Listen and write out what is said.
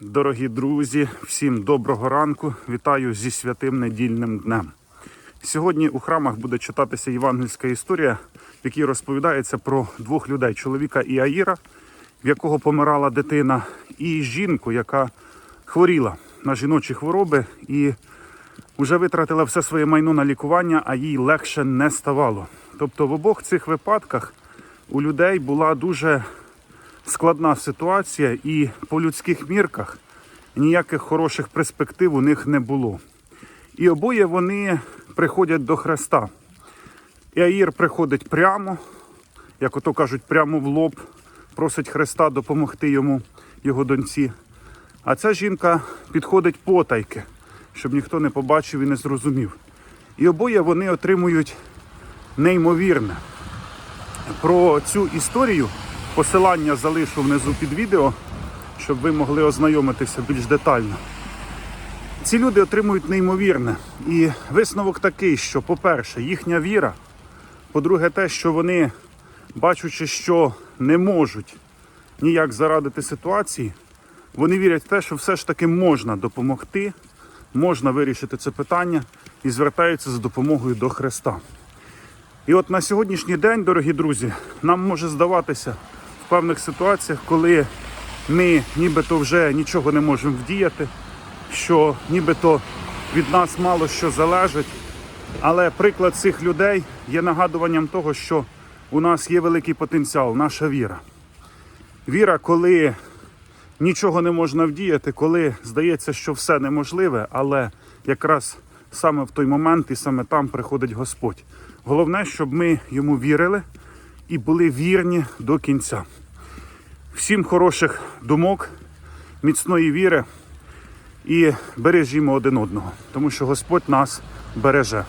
Дорогі друзі, всім доброго ранку. Вітаю зі святим недільним днем. Сьогодні у храмах буде читатися євангельська історія, в якій розповідається про двох людей: чоловіка Іаїра, в якого помирала дитина, і жінку, яка хворіла на жіночі хвороби і вже витратила все своє майно на лікування, а їй легше не ставало. Тобто в обох цих випадках у людей була дуже складна ситуація, і по людських мірках ніяких хороших перспектив у них не було. І обоє вони приходять до Христа. Іаїр приходить прямо, як ото кажуть, прямо в лоб, просить Христа допомогти йому, його доньці. А ця жінка підходить потайки, щоб ніхто не побачив і не зрозумів. І обоє вони отримують неймовірне. Про цю історію посилання залишу внизу під відео, щоб ви могли ознайомитися більш детально. Ці люди отримують неймовірне. І висновок такий, що, по-перше, їхня віра, по-друге, те, що вони, бачучи, що не можуть ніяк зарадити ситуації, вони вірять в те, що все ж таки можна допомогти, можна вирішити це питання і звертаються за допомогою до Христа. І от на сьогоднішній день, дорогі друзі, нам може здаватися в певних ситуаціях, коли ми нібито вже нічого не можемо вдіяти, що нібито від нас мало що залежить. Але приклад цих людей є нагадуванням того, що у нас є великий потенціал, наша віра. Віра, коли нічого не можна вдіяти, коли здається, що все неможливе, але якраз саме в той момент і саме там приходить Господь. Головне, щоб ми йому вірили і були вірні до кінця. Всім хороших думок, міцної віри і бережімо один одного, тому що Господь нас береже.